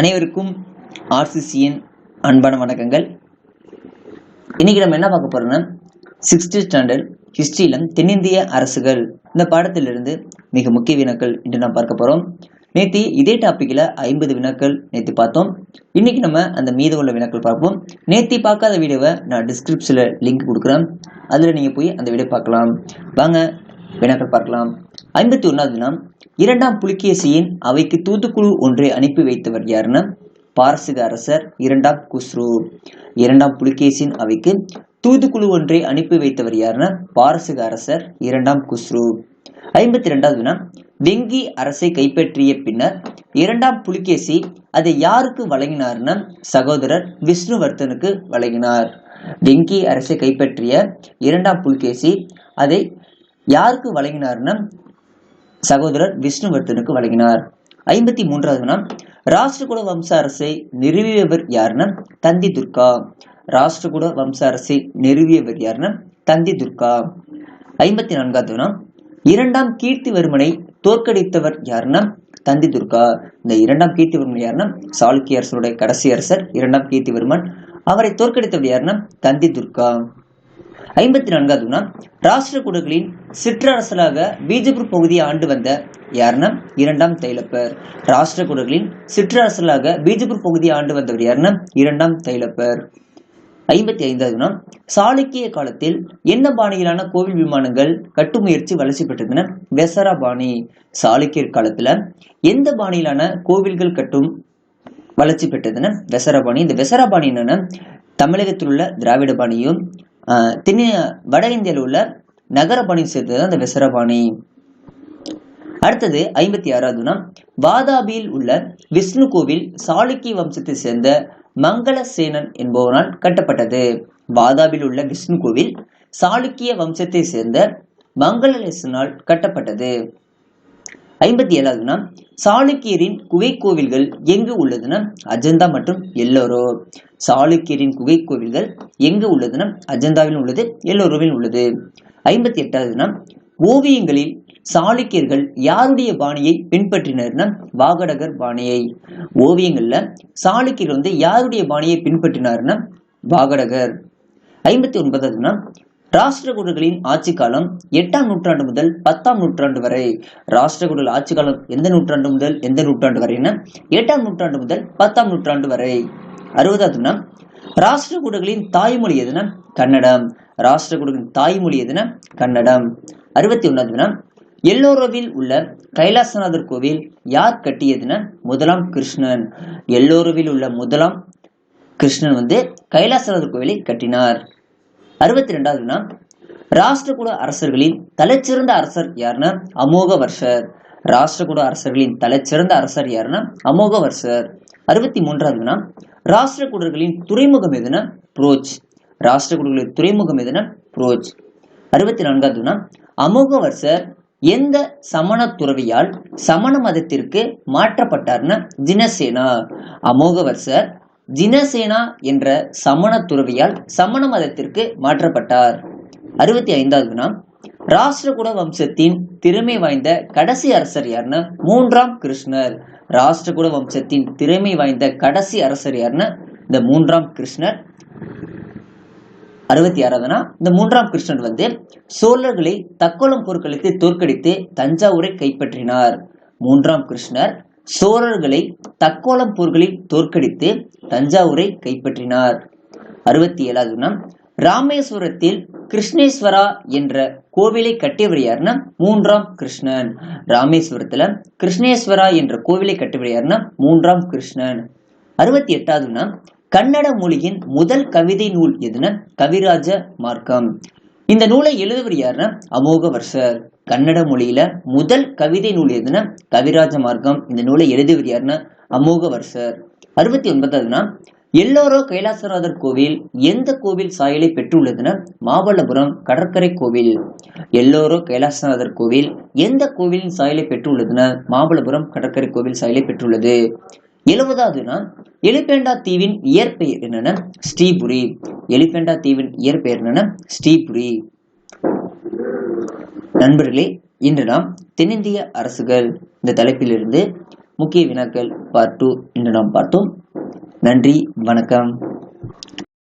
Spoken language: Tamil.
அனைவருக்கும் ஆர்சிசியின் அன்பான வணக்கங்கள். இன்றைக்கி நம்ம என்ன பார்க்க போகிறோம்னா சிக்ஸ்த் ஸ்டாண்டர்ட் ஹிஸ்ட்ரியிலும் தென்னிந்திய அரசுகள். இந்த பாடத்திலிருந்து மிக முக்கிய வினாக்கள் இன்று நாம் பார்க்க போகிறோம் நேற்று இதே டாப்பிக்கில் ஐம்பது வினாக்கள் நேற்று பார்த்தோம். இன்னைக்கு நம்ம அந்த மீத உள்ள வினாக்கள் பார்ப்போம். நேற்று பார்க்காத வீடியோவை நான் டிஸ்கிரிப்ஷன்ல லிங்க் கொடுக்குறேன். அதில் நீங்கள் போய் அந்த வீடியோ பார்க்கலாம். வாங்க வினாக்கள் பார்க்கலாம். ஐம்பத்தி ஒன்றாவது வினா இரண்டாம் புலிகேசியின் அவைக்கு தூதுக்குழு ஒன்றை அனுப்பி வைத்தவர் யாருன்னா? பாரசீக அரசர் இரண்டாம் குஸ்ரு. இரண்டாம் புலிகேசின் அவைக்கு தூதுக்குழு ஒன்றை அனுப்பி வைத்தவர் யாருன்னா? பாரசீக அரசர் இரண்டாம் குஸ்ரு. ஐம்பத்தி ரெண்டாவது வினா வெங்கி அரசை கைப்பற்றிய பின்னர் இரண்டாம் புலிகேசி அதை யாருக்கு வழங்கினார்னா? சகோதரர் விஷ்ணுவர்தனுக்கு வழங்கினார். வெங்கி அரசை கைப்பற்றிய இரண்டாம் புலிகேசி அதை யாருக்கு வழங்கினார்னா? சகோதரர் விஷ்ணுவர்தனுக்கு வழங்கினார். ஐம்பத்தி மூன்றாவது நாள் ராஷ்டிரகுல வம்ச அரசை நிறுவியவர் யாருன்னா தந்தி துர்கா. ராஷ்டிரகுல வம்ச அரசை நிறுவியவர் யாருன்னா தந்தி துர்கா. ஐம்பத்தி நான்காவது நாள் இரண்டாம் கீர்த்திவர்மனை தோற்கடித்தவர் யாருன்னா தந்தி துர்கா. இந்த இரண்டாம் கீர்த்திவர்மன் யாருன்னா சாளுக்கிய அரசருடைய கடைசி அரசர் இரண்டாம் கீர்த்திவர்மன். அவரை தோற்கடித்தவர் யாருன்னா தந்தி துர்கா. ஐம்பத்தி நான்காவது ராஷ்டிர குடுகளின் சிற்றரசலாக பீஜப்பூர் பகுதியை ஆண்டு வந்த யாருன்னா? இரண்டாம் தைலப்பர். ராஷ்டிரகூடர்களின் சிற்றரசலாக பீஜப்பூர் பகுதியை ஆண்டு வந்தவர் யாருன்னா? இரண்டாம் தைலப்பர். ஐம்பத்தி ஐந்தாவது சாளுக்கிய காலத்தில் என்ன பாணியிலான கோவில் விமானங்கள் கட்டுமுயற்சி வளர்ச்சி பெற்றதுன்னா வெசரா பாணி. சாளுக்கியர் காலத்துல எந்த பாணியிலான கோவில்கள் கட்டும் வளர்ச்சி பெற்றதுன்னா வெசரபாணி இந்த வெசரபாணி என்னன்னா தமிழகத்தில் உள்ள திராவிட பாணியும் ஆஹ் வட இந்தியாவில் உள்ள நகர பாணியும் சேர்த்தது தான் இந்த அடுத்தது ஐம்பத்தி ஆறாவதுனா வாதாபியில் உள்ள விஷ்ணு கோவில் சாளுக்கிய வம்சத்தை சேர்ந்த மங்களசேனன் என்பவனால் கட்டப்பட்டது. வாதாபில் உள்ள விஷ்ணு கோவில் சாளுக்கிய வம்சத்தை சேர்ந்த மங்களசேனால் கட்டப்பட்டது. ஐம்பத்தி ஏழாவதுனா சாளுக்கியரின் குகை கோவில்கள் எங்கு உள்ளதுன்னா அஜந்தா மற்றும் எல்லோரோ. சாளுக்கியரின் குகை கோவில்கள் எங்கு உள்ளதுன்னா அஜந்தாவில் உள்ளது எல்லோரோவில் உள்ளது. ஐம்பத்தி எட்டாவதுனா ஓவியங்களில் சாளுக்கியர்கள் யாருடைய பாணியை பின்பற்றினர்னா வாகடகர் பாணியை. ஓவியங்கள்ல சாளுக்கியர் வந்து யாருடைய பாணியை பின்பற்றினார்னா வாகடகர். ஐம்பத்தி ஒன்பதாவதுனா ராஷ்டிரகூடர்களின் ஆட்சி காலம் எட்டாம் நூற்றாண்டு முதல் பத்தாம் நூற்றாண்டு வரை. ராஷ்டிரகூடர் ஆட்சி காலம் எந்த நூற்றாண்டு முதல் எந்த நூற்றாண்டு வரைன்னா எட்டாம் நூற்றாண்டு முதல் பத்தாம் நூற்றாண்டு வரை. அறுபதாவதுனா ராஷ்டிரகூடர்களின் தாய்மொழி எதுனா கன்னடம். ராஷ்டிரகூடர்களின் தாய்மொழி எதுனா கன்னடம். அறுபத்தி ஒன்னாவதுனா எல்லோரோவில் உள்ள கைலாசநாதர் கோவில் யார் கட்டியதுன்னா முதலாம் கிருஷ்ணன். எல்லோரோவில் உள்ள முதலாம் கிருஷ்ணன் வந்து கைலாசநாதர் கோவிலை கட்டினார். அறுபத்தி ரெண்டாவதுனா ராஷ்டிரகூட அரசர்களின் தலைச்சிறந்த அரசர் யாருன்னா அமோக வர்ஷர் ராஷ்டிரகூட அரசர்களின் தலைச்சிறந்த அரசர் யாருன்னா அமோகவர்ஷர். அறுபத்தி மூன்றாவதுனா ராஷ்டிரகூடர்களின் துறைமுகம் எதுனா புரோச் ராஷ்டிரகூடர்களின் துறைமுகம் எதுனா புரோச் அறுபத்தி நான்காவதுனா அமோகவர்சர் எந்த சமண துறவியால் சமண மதத்திற்கு மாற்றப்பட்டார்னா ஜினசேனா அமோகவர்சர் ஜினசேனா என்ற சமண துறவியால் சமண மதத்திற்கு மாற்றப்பட்டார். அறுபத்தி ஐந்தாவதுனா ராஷ்டிரகுட வம்சத்தின் திறமை வாய்ந்த கடைசி அரசர் யாருன்னு மூன்றாம் கிருஷ்ணர். ராஷ்டிரகுட வம்சத்தின் திறமை வாய்ந்த கடைசி அரசர் யாருன்னு இந்த மூன்றாம் கிருஷ்ணர். அறுபத்தி ஆறாவதுனா இந்த மூன்றாம் கிருஷ்ணர் வந்து சோழர்களை தக்கோலம் பொருட்களுக்கு தோற்கடித்து தஞ்சாவூரை கைப்பற்றினார். மூன்றாம் கிருஷ்ணர் சோழர்களை தக்கோலம் போர்களில் தோற்கடித்து தஞ்சாவூரை கைப்பற்றினார். அறுபத்தி ஏழாவதுனா ராமேஸ்வரத்தில் கிருஷ்ணேஸ்வரா என்ற கோவிலை கட்டியவர் யாருன்னா மூன்றாம் கிருஷ்ணன். ராமேஸ்வரத்துல கிருஷ்ணேஸ்வரா என்ற கோவிலை கட்டியவர் யாருன்னா மூன்றாம் கிருஷ்ணன். அறுபத்தி எட்டாவதுனா கன்னட மொழியின் முதல் கவிதை நூல் எதுனா கவிராஜ மார்க்கம். இந்த நூலை எழுதுவர் யாருன்னா அமோகவர்ஷர் கன்னட மொழியில முதல் கவிதை நூல் எதுனா கவிராஜ மார்க்கம். இந்த நூலை எழுதியவர் யாருன்னா அமோகவர்ஷர் அறுபத்தி ஒன்பதாவதுனா எல்லோரோ கைலாசநாதர் கோவில் எந்த கோவில் சாயலை பெற்றுள்ளதுன்னா மாமல்லபுரம் கடற்கரை கோவில். எல்லோரோ கைலாசநாதர் கோவில் எந்த கோவிலின் சாயலை பெற்றுள்ளதுன்னா மாமல்லபுரம் கடற்கரை கோவில் சாயலை பெற்றுள்ளது. எழுபதாவதுனா எலிபெண்டா தீவின் இயற்பெயர் என்னென்ன? ஸ்ரீபுரி. எலிபெண்டா தீவின் இயற்பெயர் என்னென்ன? ஸ்ரீபுரி. நண்பர்களே இன்று நாம் தென்னிந்திய அரசுகள் இந்த தலைப்பிலிருந்து முக்கிய வினாக்கள் பார்ட் டூ என்று நாம் பார்த்தோம். நன்றி வணக்கம்.